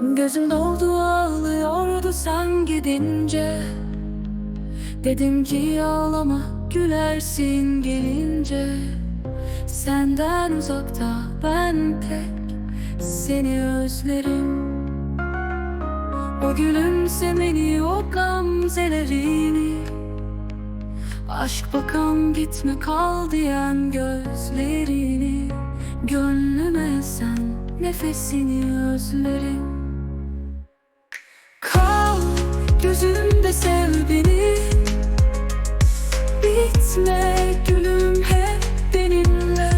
Gözüm doldu ağlıyordu sen gidince. Dedim ki ağlama gülersin gelince. Senden uzakta ben tek seni özlerim. O gülümsemeni o gamzelerini. Aşk bakan gitme kal diyen gözlerini. Gönlüme sen nefesini özlerim sev beni. Bitme gülüm hep benimle.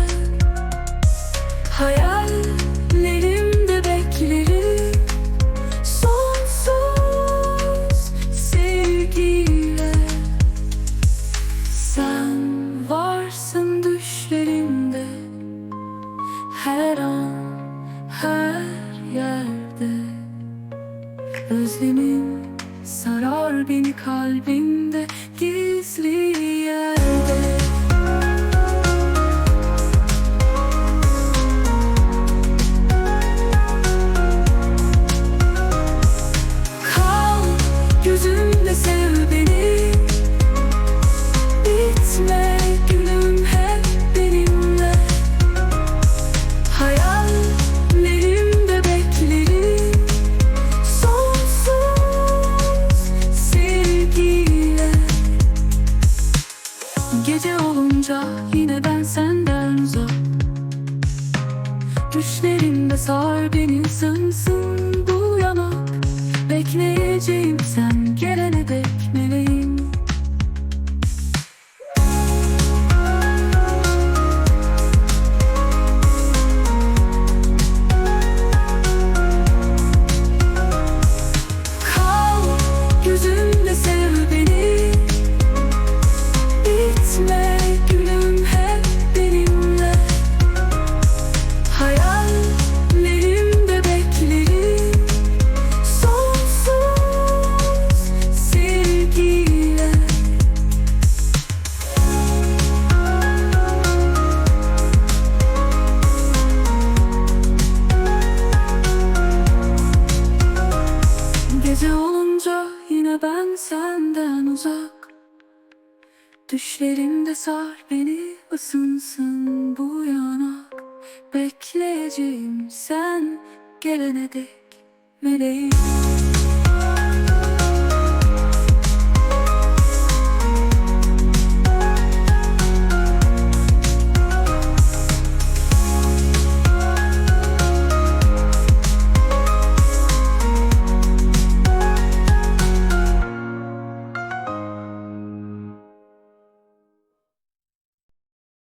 Hayallerimde beklerim. Sonsuz sevgiyle. Sen varsın düşlerimde Her an, her yerde. Özlemin sarar beni kalbimde Gizli yerde. Kal gözümde sev beni Gece olunca yine ben senden uzak. Düşlerimde sar beni sımsın bu yanak. Bekleyeceğim sen gelene Gece olunca yine ben senden uzak. Düşlerimde sar beni ısınsın bu yanak. Bekleyeceğim sen gelene dek meleğim